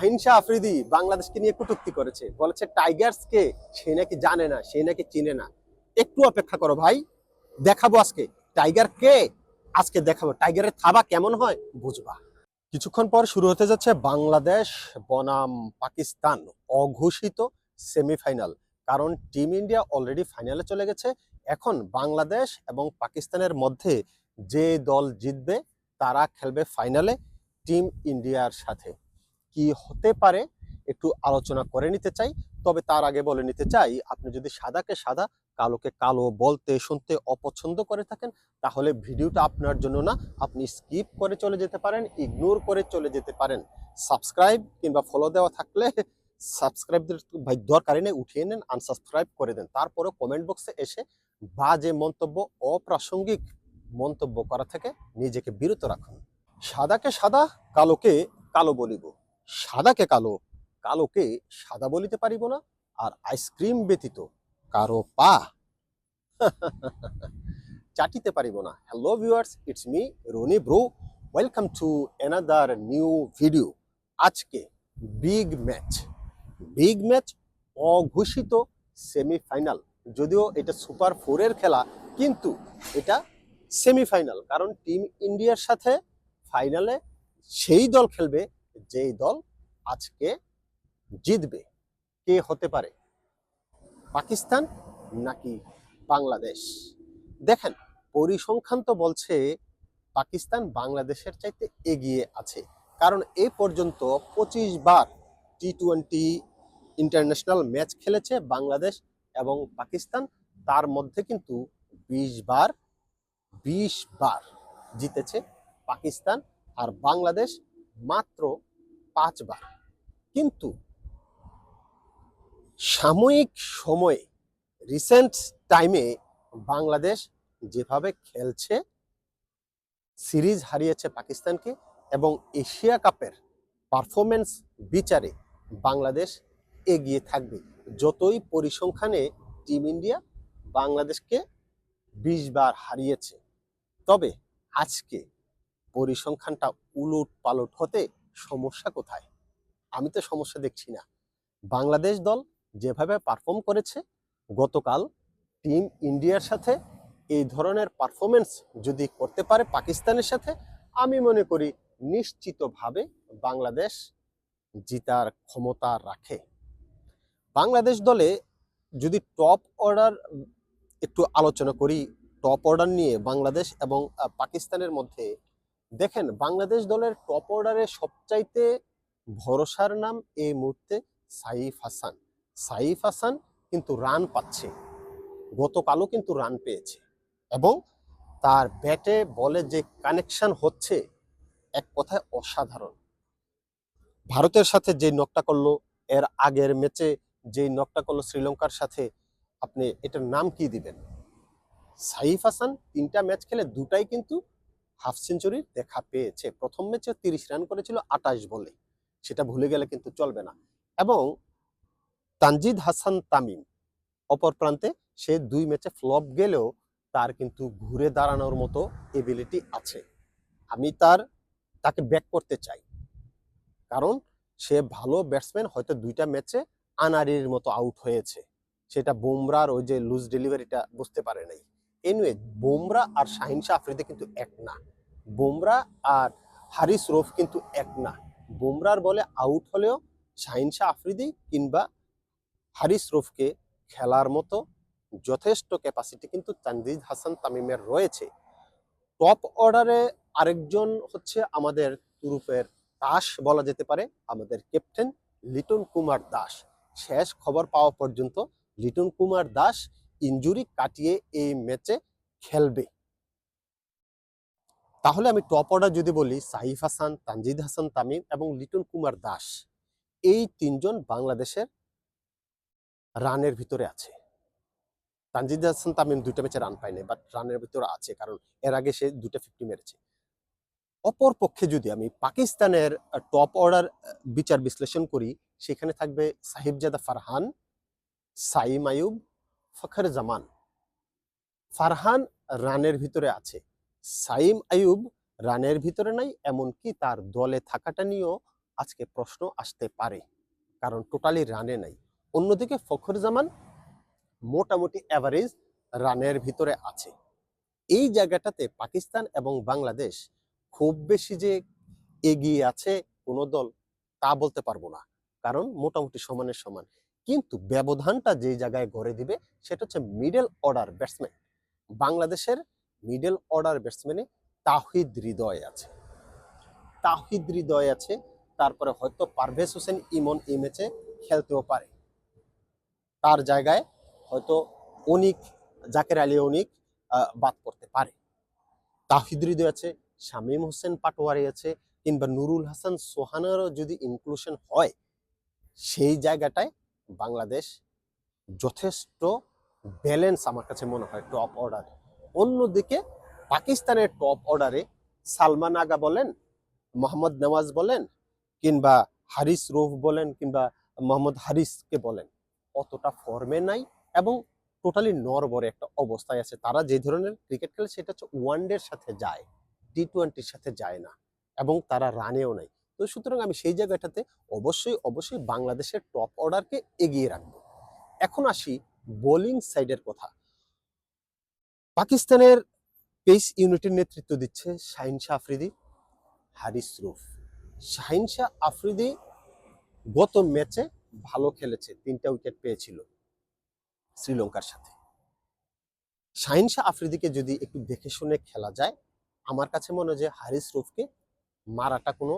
শাহিন শাহ আফ্রিদি বাংলাদেশকে নিয়ে কটূক্তি করেছে। বলেছে টাইগার্স কে সে নাকি জানে না, সে নাকি চিনে না। একটু অপেক্ষা করো ভাই, দেখাবো আজকে। টাইগার কে আজকে দেখাবো। টাইগারের থাবা কেমন হয় বুঝবা। কিছুক্ষণ পর শুরু হতে যাচ্ছে বাংলাদেশ, বনাম, পাকিস্তান অঘোষিত সেমিফাইনাল কারণ টিম ইন্ডিয়া অলরেডি ফাইনালে চলে গেছে। এখন বাংলাদেশ এবং পাকিস্তানের মধ্যে যে দল জিতবে, তারা খেলবে ফাইনালে টিম ইন্ডিয়ার সাথে। কি হতে পারে একটু আলোচনা করে নিতে চাই। তবে তার আগে বলে নিতে চাই, আপনি যদি সাদাকে সাদা, কালোকে কালো বলতে, শুনতে অপছন্দ করে থাকেন, তাহলে ভিডিওটা আপনার জন্য না। আপনি স্কিপ করে চলে যেতে পারেন, ইগনোর করে চলে যেতে পারেন। সাবস্ক্রাইব কিংবা ফলো দেওয়া থাকলে সাবস্ক্রাইব ভাই দরকারই নেই, উঠিয়ে নেন আনসাবস্ক্রাইব করে দেন। তারপরে কমেন্ট বক্সে এসে বাজে মন্তব্য, অপ্রাসঙ্গিক মন্তব্য করা থেকে নিজেকে বিরত রাখুন। সাদাকে সাদা, কালোকে কালো বলিব। সাদাকে কালো, কালোকে সাদা বলিতে পারিব না, আর আইসক্রিম ব্যতীত কারও পা চাটিতে পারিব না। Hello viewers it's me Rony bro welcome to another new video আজকে বিগ ম্যাচ বিগ ম্যাচ অঘোষিত সেমিফাইনাল যদিও এটা সুপার ফোরের খেলা, কিন্তু এটা সেমিফাইনাল কারণ টিম ইন্ডিয়ার সাথে ফাইনালে সেই দল খেলবে, যেই দল আজকে জিতবে। কে হতে পারে? পাকিস্তান নাকি বাংলাদেশ? দেখেন, পরিসংখ্যান তো বলছে পাকিস্তান বাংলাদেশের চাইতে এগিয়ে আছে। কারণ এ পর্যন্ত পঁচিশ বার টি টোয়েন্টি ইন্টারন্যাশনাল ম্যাচ খেলেছে বাংলাদেশ এবং পাকিস্তান। তার মধ্যে কিন্তু বিশ বার বিশ বার জিতেছে পাকিস্তান আর বাংলাদেশ মাত্র পাঁচবার কিন্তু সাময়িক সময়ে রিসেন্ট টাইমে বাংলাদেশ যেভাবে খেলছে, সিরিজ হারিয়েছে পাকিস্তানকে এবং এশিয়া কাপের পারফরমেন্স বিচারে বাংলাদেশ এগিয়ে থাকবে। যতই পরিসংখ্যানে টিম ইন্ডিয়া বাংলাদেশকে বিশ বার হারিয়েছে, তবে আজকে পরিসংখ্যানটা উলট পালট হতে সমস্যা কোথায়? আমি তো সমস্যা দেখছি না। বাংলাদেশ দল যেভাবে পারফর্ম করেছে, গতকাল টিম ইন্ডিয়ার সাথে এই ধরনের পারফরমেন্স যদি করতে পারে পাকিস্তানের সাথে, আমি মনে করি নিশ্চিতভাবে বাংলাদেশ জিতার ক্ষমতা রাখে। বাংলাদেশ দলে যদি টপ অর্ডার একটু আলোচনা করি টপ অর্ডার নিয়ে বাংলাদেশ এবং পাকিস্তানের মধ্যে, দেখেন বাংলাদেশ দলের টপ অর্ডারে সবচাইতে ভরসার নাম এই মুহূর্তে সাইফ হাসান। সাইফ হাসান কিন্তু রান পাচ্ছে। গতকালও কিন্তু রান পেয়েছে। এবং তার ব্যাটে বলে যে কানেকশন হচ্ছে, এক কথায় অসাধারণ। ভারতের সাথে যে নকটা করল, এর আগের ম্যাচে যে নকটা করল শ্রীলঙ্কার সাথে, আপনি এটার নাম কি দিবেন? সাইফ হাসান তিনটা ম্যাচ খেলে দুটাই কিন্তু হাফ সেঞ্চুরির দেখা পেয়েছে। প্রথম ম্যাচে তিরিশ রান করেছিল আটাশ বলে। সেটা ভুলে গেলে কিন্তু চলবে না। এবং তানজিদ হাসান তামিম অপর প্রান্তে, সে দুই ম্যাচে ফ্লপ গেলেও তার কিন্তু ঘুরে দাঁড়ানোর মতো এবিলিটি আছে। আমি তার, তাকে ব্যাক করতে চাই। কারণ সে ভালো ব্যাটসম্যান হয়তো দুইটা ম্যাচে আনারির মতো আউট হয়েছে। সেটা বুমরার ওই যে লুজ ডেলিভারিটা বুঝতে পারে নাই। এনিওয়ে বুমরা আর শাহিন শাহ আফ্রিদি কিন্তু এক না। বুমরা আর হারিস রফ কিন্তু এক না। বুমরার বলে আউট হলেও শাহিন শাহ আফ্রিদি কিংবা হারিস রফকে খেলার মতো যথেষ্ট ক্যাপাসিটি কিন্তু তানজিদ হাসান তামিমের রয়েছে। টপ অর্ডারে আরেকজন হচ্ছে আমাদের তুরুপের দাস বলা যেতে পারে, আমাদের ক্যাপ্টেন লিটন কুমার দাস। শেষ খবর পাওয়া পর্যন্ত লিটন কুমার দাস ইনজুরি কাটিয়ে এই ম্যাচে খেলবে। তাহলে আমি টপ অর্ডার যদি বলি সাইফ হাসান, তানজিদ হাসান তামিম এবং লিটন কুমার দাস, এই তিনজন বাংলাদেশের রানের ভিতরে আছে। তানজিদ হাসান তামিম দুইটা ম্যাচে রান পায়নি বাট রানের ভিতরে আছে, কারণ এর আগে সে দুটা ফিফটি মেরেছে। অপর পক্ষে যদি আমি পাকিস্তানের টপ অর্ডার বিচার বিশ্লেষণ করি, সেখানে থাকবে সাহিবজাদা ফারহান, সাইম আয়ুব ফখর জামান। ফারহান রানের ভিতরে আছে। সাইম আয়ুব রানের ভিতরে নাই, এমনকি তার দলে থাকাটা নিয়েও আজকে প্রশ্ন আসতে পারে, কারণ টোটালি রানে নাই। অন্যদিকে ফখর জামান মোটামুটি অ্যাভারেজ রানের ভিতরে আছে। এই জায়গাটাতে পাকিস্তান এবং বাংলাদেশ খুব বেশি যে এগিয়ে আছে কোনো দল তা বলতে পারব না, কারণ মোটামুটি সমানের সমান। কিন্তু ব্যবধানটা যে জায়গায় গড়ে দিবে, সেটা হচ্ছে মিডল অর্ডার ব্যাটসম্যান বাংলাদেশের মিডল অর্ডার ব্যাটসম্যানে তাহিদ হৃদয় আছে। তাহিদ হৃদয় আছে, তারপরে হয়তো পারভেজ হোসেন ইমন এই ম্যাচে খেলতেও পারে। তার জায়গায় হয়তো অনিক, জাকের আলী অনিক বাদ করতে পারে। তাহিদ হৃদয় আছে, শামীম হোসেন পাটোয়ারি আছে, কিংবা নুরুল হাসান সোহানেরও যদি ইনক্লুশন হয়, সেই জায়গাটায় বাংলাদেশ যথেষ্ট ব্যালেন্স আমার কাছে মনে হয় টপ অর্ডারে অন্যদিকে পাকিস্তানের টপ অর্ডারে সালমান আগা বলেন, মোহাম্মদ নওয়াজ বলেন, কিংবা হারিস রুফ বলেন, কিংবা মোহাম্মদ হারিসকে বলেন। অতটা ফর্মে নাই এবং টোটালি নরবরে একটা অবস্থায় আছে। তারা যে ধরনের ক্রিকেট খেলে সেটা হচ্ছে ওয়ানডের সাথে যায় টি টোয়েন্টির সাথে যায় না এবং তারা রানেও নাই। তো সুতরাং আমি সেই জায়গাটাতে অবশ্যই অবশ্যই বাংলাদেশের টপ অর্ডারকে এগিয়ে রাখব। এখন আসি বোলিং সাইডের কথা। পাকিস্তানের পেস ইউনিটের নেতৃত্ব দিচ্ছে শাহিন শাহ আফ্রিদি, হারিস রুফ। শাহিন শাহ আফ্রিদি গত ম্যাচে ভালো খেলেছে, তিনটা উইকেট পেয়েছিল শ্রীলঙ্কার সাথে। শাহিন শাহ আফ্রিদিকে যদি একটু দেখে শুনে খেলা যায়, আমার কাছে মনে হয় যে হারিস রুফকে মারাটা কোনো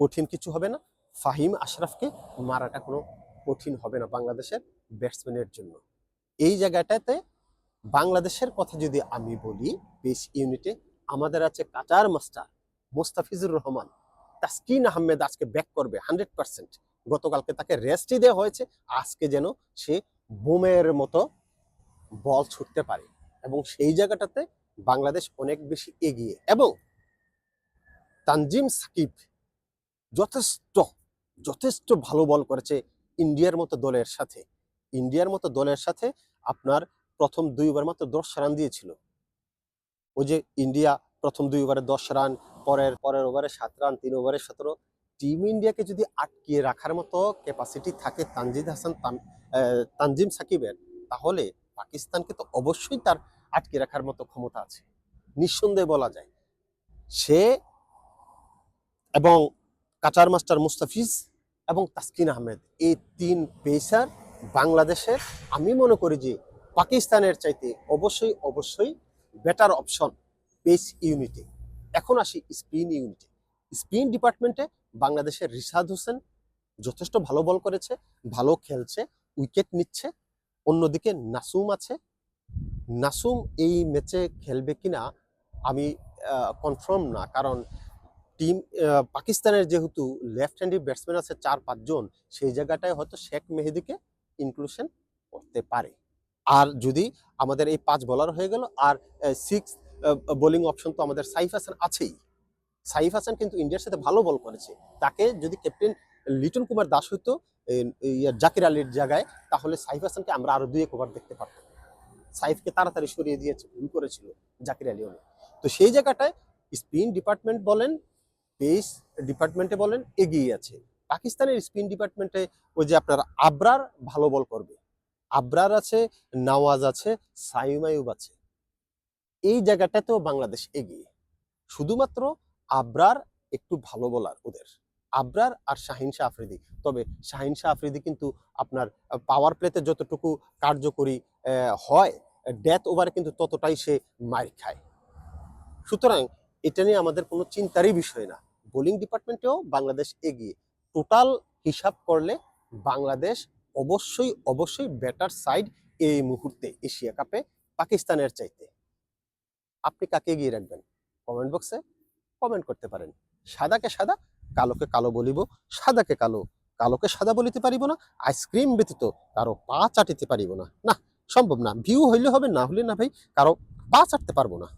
কঠিন কিছু হবে না, ফাহিম আশরাফকে মারাটা কোনো কঠিন হবে না বাংলাদেশের ব্যাটসম্যানের জন্য। এই জায়গাটাতে বাংলাদেশের কথা যদি আমি বলি পেস ইউনিটে আমাদের আছে কাটার মাস্টার মোস্তাফিজুর রহমান। তাসকিন আহমেদ আজকে ব্যাক করবে হান্ড্রেড পার্সেন্ট গতকালকে তাকে রেস্টই দেওয়া হয়েছে, আজকে যেন সে বোমের মতো বল ছুটতে পারে এবং সেই জায়গাটাতে বাংলাদেশ অনেক বেশি এগিয়ে। এবং তানজিম সাকিব যথেষ্ট যথেষ্ট ভালো বল করেছে ইন্ডিয়ার মতো দলের সাথে। ইন্ডিয়ার মতো দলের সাথে আপনার প্রথম দুই ওভার মাত্র দশ রান দিয়েছিল। ওই যে ইন্ডিয়া প্রথম দুই ওভারে দশ রান, পরের পরের ওভারে সাত রান, তিন ওভারে সতেরো। টিম ইন্ডিয়াকে যদি আটকিয়ে রাখার মতো ক্যাপাসিটি থাকে তানজিদ হাসান তানজিম সাকিবের, তাহলে পাকিস্তানকে তো অবশ্যই তার আটকে রাখার মতো ক্ষমতা আছে। নিঃসন্দেহে বলা যায়। সে এবং কাটার মাস্টার মুস্তাফিজ এবং তাসকিন আহমেদ, এই তিন পেসার বাংলাদেশের। আমি মনে করি যে পাকিস্তানের চাইতে অবশ্যই অবশ্যই বেটার অপশন পেস ইউনিটে এখন আসি স্পিন ইউনিটে স্পিন ডিপার্টমেন্টে বাংলাদেশের রিশাদ হোসেন যথেষ্ট ভালো বল করেছে, ভালো খেলছে উইকেট নিচ্ছে, অন্যদিকে নাসুম আছে। নাসুম এই ম্যাচে খেলবে কিনা আমি কনফার্ম না, কারণ টিম পাকিস্তানের যেহেতু লেফট হ্যান্ডি ব্যাটসম্যান আছে চার, পাঁচজন, সেই জায়গাটায় হয়তো শেখ মেহেদিকে ইনক্লুশন করতে পারে। আর যদি আমাদের এই পাঁচ বলার হয়ে গেল, আর সিক্স বোলিং অপশন তো আমাদের সাইফ হাসান আছেই। সাইফ হাসান কিন্তু ইন্ডিয়ার সাথে ভালো বল করেছে। তাকে যদি ক্যাপ্টেন লিটন কুমার দাস হইতো জাকির আলীর জায়গায়, তাহলে সাইফ হাসানকে আমরা আরও দুই এক ওভার দেখতে পারতাম। সাইফকে তাড়াতাড়ি সরিয়ে দিয়েছে, ভুল করেছিল জাকির আলী অনেক। তো সেই জায়গাটায় স্পিন ডিপার্টমেন্ট বলেন, পেস ডিপার্টমেন্টে বলেন, এগিয়ে আছে। পাকিস্তানের স্পিন ডিপার্টমেন্টে ওই যে আপনার আবরার ভালো বল করবে। আবরার আছে, নওয়াজ আছে সাইমায়ুব আছে। এই জায়গাটাতেও বাংলাদেশ এগিয়ে। শুধুমাত্র আবরার একটু ভালো বলার ওদের। আবরার আর শাহিন শাহ আফ্রিদি। তবে শাহিন শাহ আফ্রিদি কিন্তু আপনার পাওয়ার প্লেতে যতটুকু কার্যকরী হয় ডেথ ওভারে কিন্তু ততটাই সে মার খায়। সুতরাং এটা নিয়ে আমাদের কোনো চিন্তারই বিষয় না। বোলিং ডিপার্টমেন্টেও বাংলাদেশ এগিয়ে। টোটাল হিসাব করলে বাংলাদেশ অবশ্যই অবশ্যই বেটার সাইড এই মুহূর্তে এশিয়া কাপে পাকিস্তানের চাইতে। আপনি কাকে এগিয়ে রাখবেন? কমেন্ট বক্সে কমেন্ট করতে পারেন। সাদাকে সাদা, কালোকে কালো বলিব। সাদাকে কালো, কালোকে সাদা বলিতে পারিব না। আইসক্রিম ব্যতীত কারও পা চাটিতে পারিব না। না, সম্ভব না। ভিউ হইলে হবে, না হলে না ভাই, কারও পা চাটতে পারব না।